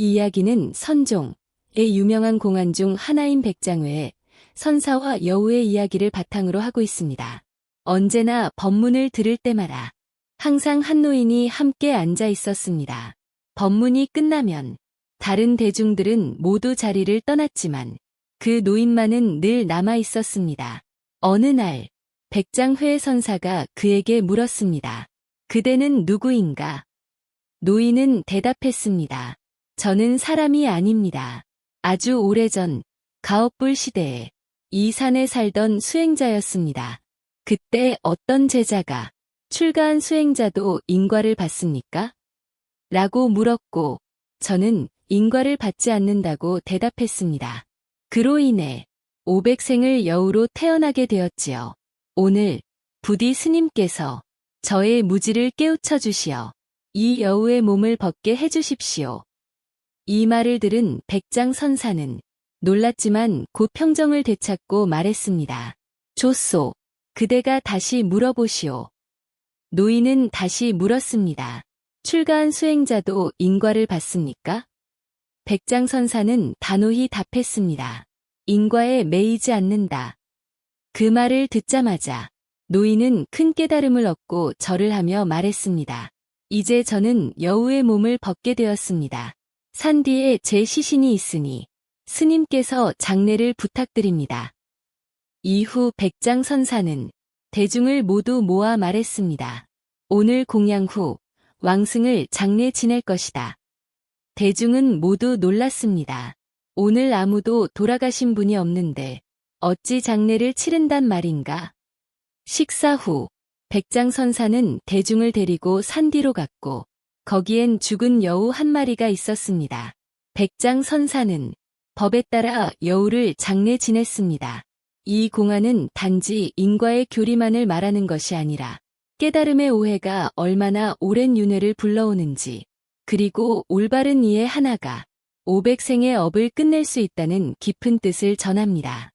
이 이야기는 선종의 유명한 공안 중 하나인 백장외의 선사와 여우의 이야기를 바탕으로 하고 있습니다. 언제나 법문을 들을 때마다 항상 한 노인이 함께 앉아 있었습니다. 법문이 끝나면 다른 대중들은 모두 자리를 떠났지만 그 노인만은 늘 남아 있었습니다. 어느 날 백장회 선사가 그에게 물었습니다. 그대는 누구인가? 노인은 대답했습니다. 저는 사람이 아닙니다. 아주 오래전 가업불 시대에 이 산에 살던 수행자였습니다. 그때 어떤 제자가 출가한 수행자도 인과를 받습니까? 라고 물었고 저는 인과를 받지 않는다고 대답했습니다. 그로 인해 500생을 여우로 태어나게 되었지요. 오늘 부디 스님께서 저의 무지를 깨우쳐 주시어 이 여우의 몸을 벗게 해주십시오. 이 말을 들은 백장 선사는 놀랐지만 곧 평정을 되찾고 말했습니다. 좋소. 그대가 다시 물어보시오. 노인은 다시 물었습니다. 출가한 수행자도 인과를 받습니까? 백장 선사는 단호히 답했습니다. 인과에 매이지 않는다. 그 말을 듣자마자 노인은 큰 깨달음을 얻고 절을 하며 말했습니다. 이제 저는 여우의 몸을 벗게 되었습니다. 산 뒤에 제 시신이 있으니 스님께서 장례를 부탁드립니다. 이후 백장 선사는 대중을 모두 모아 말했습니다. 오늘 공양 후 왕승을 장례 지낼 것이다. 대중은 모두 놀랐습니다. 오늘 아무도 돌아가신 분이 없는데 어찌 장례를 치른단 말인가? 식사 후 백장 선사는 대중을 데리고 산 뒤로 갔고 거기엔 죽은 여우 한 마리가 있었습니다. 백장 선사는 법에 따라 여우를 장례 지냈습니다. 이 공안은 단지 인과의 교리만을 말하는 것이 아니라 깨달음의 오해가 얼마나 오랜 윤회를 불러오는지 그리고 올바른 이해 하나가 500생의 업을 끝낼 수 있다는 깊은 뜻을 전합니다.